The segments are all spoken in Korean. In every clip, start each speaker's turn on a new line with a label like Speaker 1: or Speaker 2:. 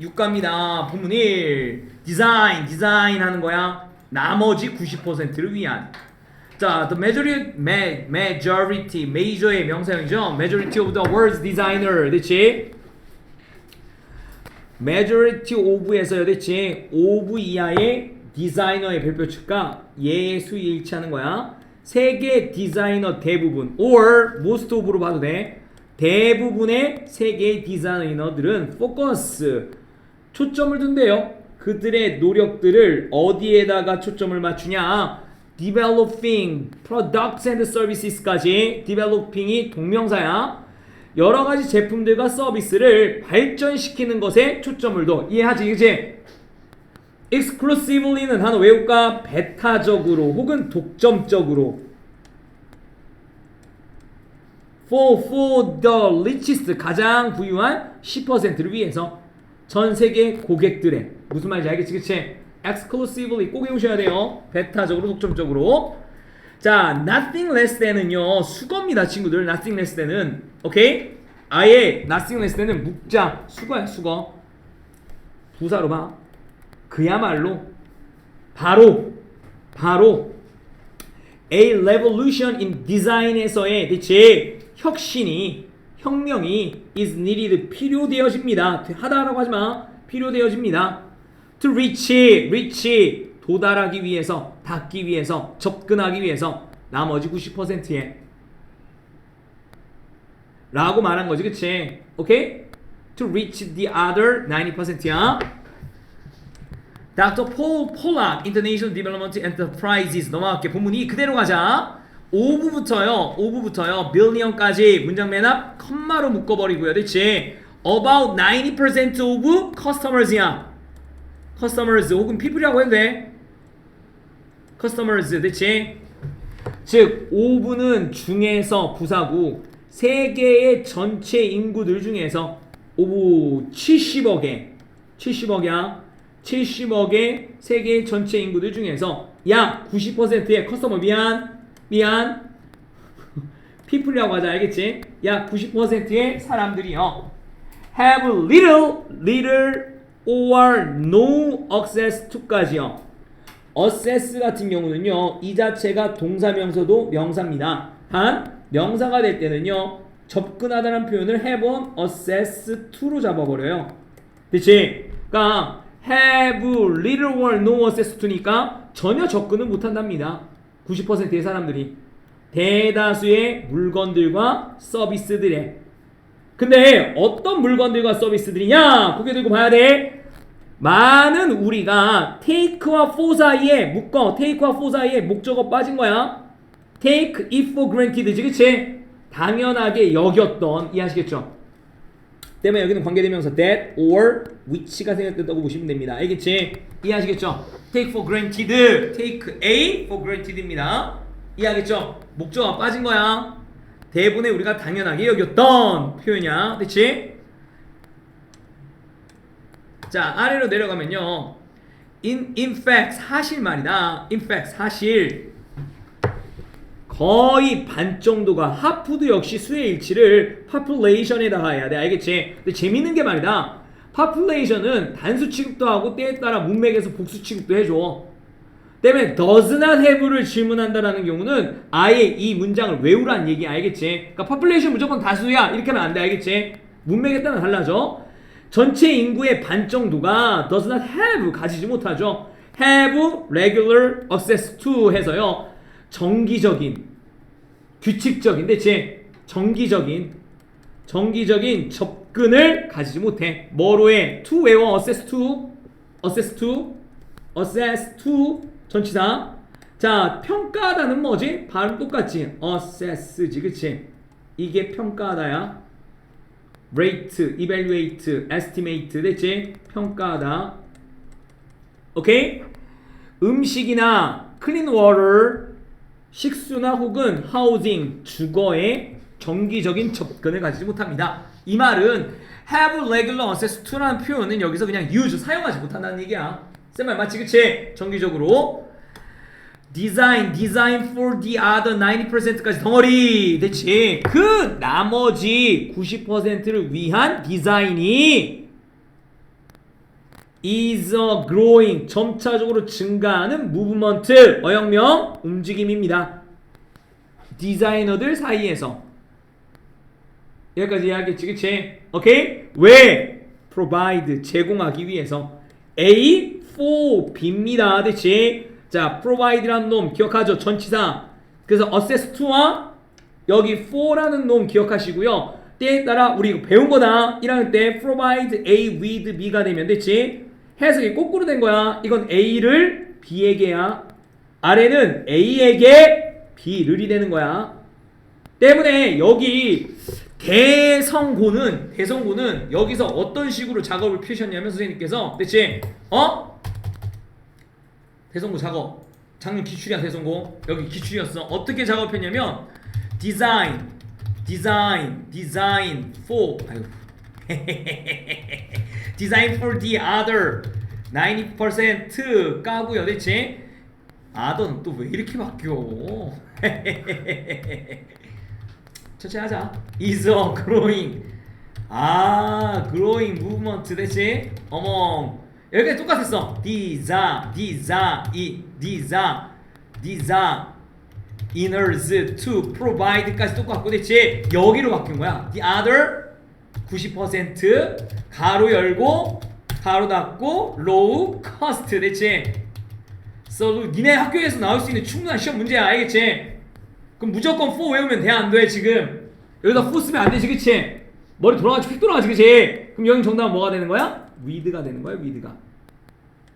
Speaker 1: 육갑니다. 본문 1. 디자인, 디자인 하는 거야. 나머지 90%를 위한. 자, the majority, ma, majority, major의 명사형이죠. majority of the world's designer. 그렇지? majority of에서요. 그렇지? of 이하의 디자이너의 별표 측과 예의 수에 일치하는 거야. 세계 디자이너 대부분 or most of로 봐도 돼. 대부분의 세계 디자이너들은 focus 초점을 둔대요. 그들의 노력들을 어디에다가 초점을 맞추냐? developing products and services까지 developing이 동명사야. 여러 가지 제품들과 서비스를 발전시키는 것에 초점을 둬. 이해하지? 그지? exclusively는 단어 외울까? 배타적으로 혹은 독점적으로 for, for the richest 가장 부유한 10%를 위해서 전 세계 고객들의 무슨 말인지 알겠지? 그치? exclusively 꼭 외우셔야 돼요. 배타적으로 독점적으로. 자 nothing less than은요 수거입니다 친구들. nothing less than은. 오케이? 아예 nothing less than은 묵자. 수거야 수거. 부사로 봐 그야말로 바로 바로 A revolution in design에서의 대체 혁신이 혁명이 is needed 필요되어집니다. 하다라고 하지 마. 필요되어집니다. To reach, reach 도달하기 위해서, 닿기 위해서, 접근하기 위해서 나머지 90%에 라고 말한 거지, 그치? 오케이? To reach the other 90%야. Dr. Paul Pollack International Development Enterprises 넘어갈게 본문이 그대로 가자 5부부터요 5부부터요. 빌리언까지 문장 맨 앞 컴마로 묶어버리고요. 그렇지? About 90% of customers야. customers 혹은 people이라고 해도 돼. customers 그렇지? 즉 5부는 중에서 부사고 세계의 전체 인구들 중에서 5부 70억의 70억이야. 70억의 세계 전체 인구들 중에서 약 90%의 커스터머 미안 미안 people이라고 하자 알겠지? 약 90%의 사람들이요 have little little or no access to까지요 access 같은 경우는요 이 자체가 동사명사도 명사입니다 단 명사가 될 때는요 접근하다는 표현을 have on access to로 잡아버려요 그치? 그러니까 have little or no access to니까 전혀 접근을 못한답니다. 90%의 사람들이 대다수의 물건들과 서비스들에 근데 어떤 물건들과 서비스들이냐? 고개 들고 봐야 돼. 많은 우리가 take와 for 사이에 묶어 take와 for 사이에 목적어 빠진 거야. take it for granted지 그치? 당연하게 여겼던 이해하시겠죠? 때문에 여기는 관계대명사 that or which가 생겼다고 보시면 됩니다. 알겠지? 이해하시겠죠? take for granted, take A for granted입니다. 이해하겠죠? 목적어가 빠진 거야. 대부분의 우리가 당연하게 여겼던 표현이야. 그치? 자, 아래로 내려가면요. in, in fact, 사실 말이다. in fact, 사실. 거의 반 정도가 하프도 역시 수의 일치를 population에다가 해야 돼. 알겠지? 근데 재밌는 게 말이다. population은 단수 취급도 하고 때에 따라 문맥에서 복수 취급도 해줘. 때문에 does not have를 질문한다라는 경우는 아예 이 문장을 외우란 얘기 알겠지? 그러니까 population 무조건 다수야. 이렇게 하면 안 돼 알겠지? 문맥에 따라 달라져. 전체 인구의 반 정도가 does not have 가지지 못하죠. have regular access to 해서요 정기적인 규칙적인 대체 정기적인 정기적인 접근을 가지지 못해. 뭐로 해 to 외워. assess to assess to assess to. 전치사. 자 평가하다는 뭐지? 발음 똑같지. assess지 그치? 이게 평가하다야. rate evaluate estimate 대체 평가하다. 오케이? 음식이나 clean water 식수나 혹은 하우징, 주거에 정기적인 접근을 가지지 못합니다. 이 말은 have regular access to라는 표현은 여기서 그냥 use, 사용하지 못한다는 얘기야. 쌤말 맞지 그치? 정기적으로 design, design for the other 90%까지 덩어리 됐지? 그 나머지 90%를 위한 디자인이 is a growing 점차적으로 증가하는 무브먼트 어혁명 움직임입니다. 디자이너들 사이에서 여기까지 이해하겠지 그치? 오케이? 왜? provide 제공하기 위해서 A for B입니다 됐지? 자 provide라는 놈 기억하죠? 전치사 그래서 assess to와 여기 for라는 놈 기억하시고요 때에 따라 우리 배운 거다 1학년 때 provide A with B가 되면 됐지? 해석이 거꾸로 된 거야. 이건 A를 B에게야. 아래는 A에게 B를이 되는 거야. 때문에 여기 대성고는 대성고는 여기서 어떤 식으로 작업을 펴셨냐면 선생님께서 대체 어? 대성고 작업. 작년 기출이야 대성고. 여기 기출이었어. 어떻게 작업했냐면 디자인 디자인 디자인 for. 아유 디자인 for the other 90% 까고요 대체 other는 또 왜 이렇게 바뀌어 천천히 하자. is a growing. 아, growing movement 대신 어머 여기가 똑같았어. 디자, 디자, 이 디자, 디자, inners to provide까지 똑같고 대체 여기로 바뀐 거야. The other 90% 가로 열고 가로 닫고 low cost 대체 so 니네 학교에서 나올 수 있는 충분한 시험 문제야 알겠지? 그럼 무조건 4 외우면 돼 안 돼 지금 여기다 4 쓰면 안 되지 그치? 머리 돌아가지고 휙 돌아가지 그치? 그럼 여기 정답은 뭐가 되는 거야? with가 되는 거야 with가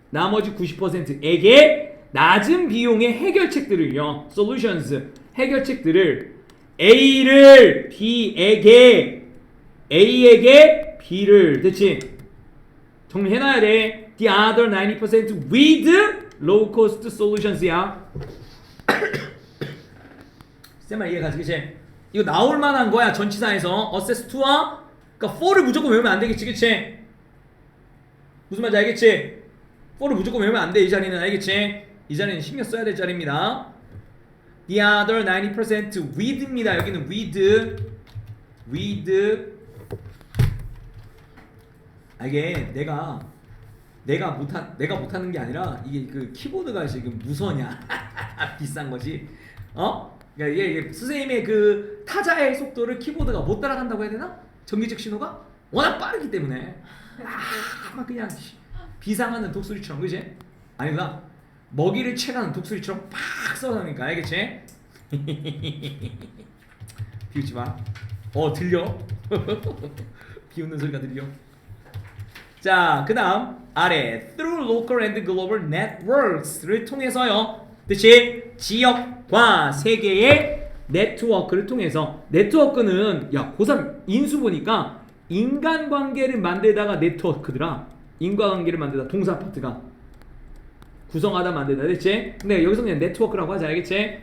Speaker 1: 나머지 90%에게 낮은 비용의 해결책들을요 solutions 해결책들을 A를 B에게 A에게 B를 됐지? 정리해놔야 돼 the other 90% with low cost solutions야 쌤말 이해 가지 그치? 이거 나올 만한 거야 전치사에서 assess to와 그러니까 for를 무조건 외우면 안 되겠지 그치? 무슨 말인지 알겠지? for를 무조건 외우면 안 돼 이 자리는 알겠지? 이 자리는 신경 써야 될 자리입니다 the other 90% with입니다 여기는 with with 아 이게 내가 내가 못한 내가 못하는 게 아니라 이게 그 키보드가 지금 무서냐 비싼 거지 어? 그러니까 이게, 이게 선생님의 그 타자의 속도를 키보드가 못 따라간다고 해야 되나? 전기적 신호가 워낙 빠르기 때문에 아막 그냥 비상하는 독수리처럼 그지? 아니다 먹이를 채가는 독수리처럼 팍 쏘다니까 알겠지? 비웃지 마. 어 들려? 비웃는 소리가 들려. 자, 그 다음 아래 through local and global networks를 통해서요. 뜻이 지역과 세계의 네트워크를 통해서 네트워크는 야 고3 인수 보니까 인간관계를 만들다가 네트워크더라. 인간관계를 만들다 동사 파트가 구성하다 만들다 됐지? 근데 여기서 그냥 네트워크라고 하자 알겠지?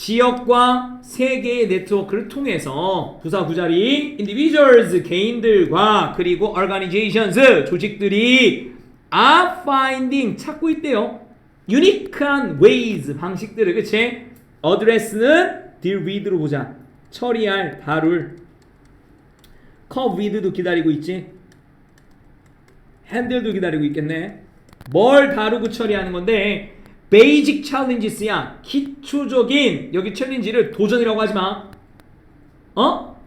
Speaker 1: 지역과 세계의 네트워크를 통해서 부사 구자리 individuals 개인들과 그리고 organizations 조직들이 are finding 찾고 있대요. 유니크한 ways 방식들을 그치? address는 deal with로 보자. 처리할 다룰 cope with도 기다리고 있지. handle도 기다리고 있겠네. 뭘 다루고 처리하는 건데 베이직 챌린지스야 기초적인 여기 챌린지를 도전이라고 하지 마. 어?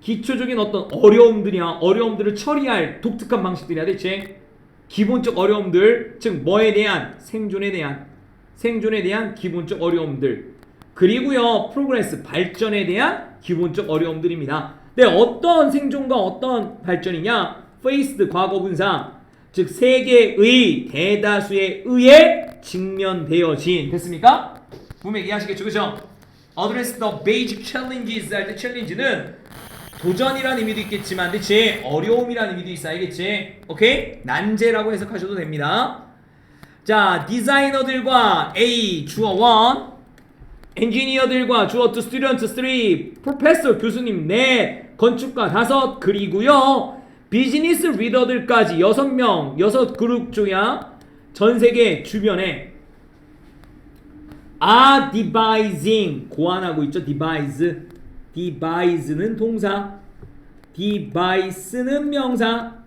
Speaker 1: 기초적인 어떤 어려움들이야 어려움들을 처리할 독특한 방식들이야 대체 기본적 어려움들 즉 뭐에 대한 생존에 대한 생존에 대한 기본적 어려움들 그리고요 프로그레스 발전에 대한 기본적 어려움들입니다. 네 어떤 생존과 어떤 발전이냐 faced 과거 분사 즉 세계의 대다수에 의해 직면되어진 됐습니까? 분명히 이해하시겠죠 그죠? Address the basic challenges 할 때 challenge는 도전이라는 의미도 있겠지만 그치? 어려움이라는 의미도 있어 알겠지? 오케이? 난제라고 해석하셔도 됩니다 자 디자이너들과 A 주어 1 엔지니어들과 주어 2 스튜던트 3 프로페서 교수님 넷 건축가 다섯 그리고요 비즈니스 리더들까지 여섯 명 여섯 그룹 중야 전 세계 주변에 are devising 고안하고 있죠 devise devise는 동사 device는 명사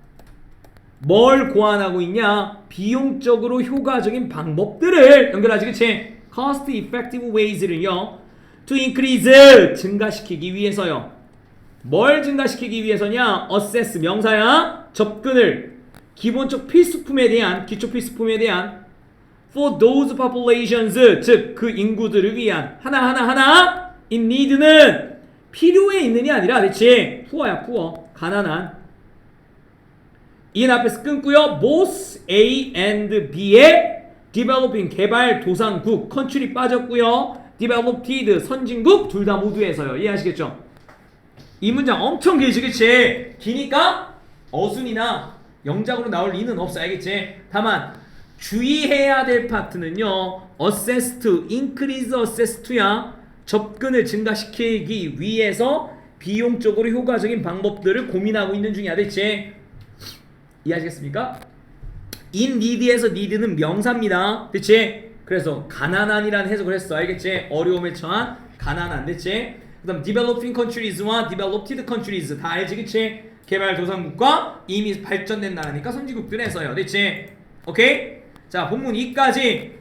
Speaker 1: 뭘 고안하고 있냐? 비용적으로 효과적인 방법들을 연결하지 그치? cost effective ways를요. to increase 증가시키기 위해서요. 뭘 증가시키기 위해서냐? assess 명사야. 접근을 기본적 필수품에 대한 기초 필수품에 대한 for those populations 즉 그 인구들을 위한 하나 하나 하나 in need는 필요에 있는이 아니라 대체 pu어야 pu어 가난한 인 앞에서 끊고요. both A and B의 developing 개발 도상국 컨트리 빠졌고요. developed 선진국 둘 다 모두에서요. 이해하시겠죠? 이 문장 엄청 길지 그치? 기니까 어순이나 영작으로 나올 리는 없어 알겠지? 다만 주의해야 될 파트는요. assess to, increase assess to야. 접근을 증가시키기 위해서 비용적으로 효과적인 방법들을 고민하고 있는 중이야. 됐지? 이해하시겠습니까? in need에서 need는 명사입니다. 그치? 그래서 가난한이라는 해석을 했어. 알겠지? 어려움에 처한 가난한. 됐지? 그 다음 developing countries와 developed countries 다 알지? 그치? 개발도상국과 이미 발전된 나라니까 선진국들에서요. 됐지? 오케이? 자 본문 2까지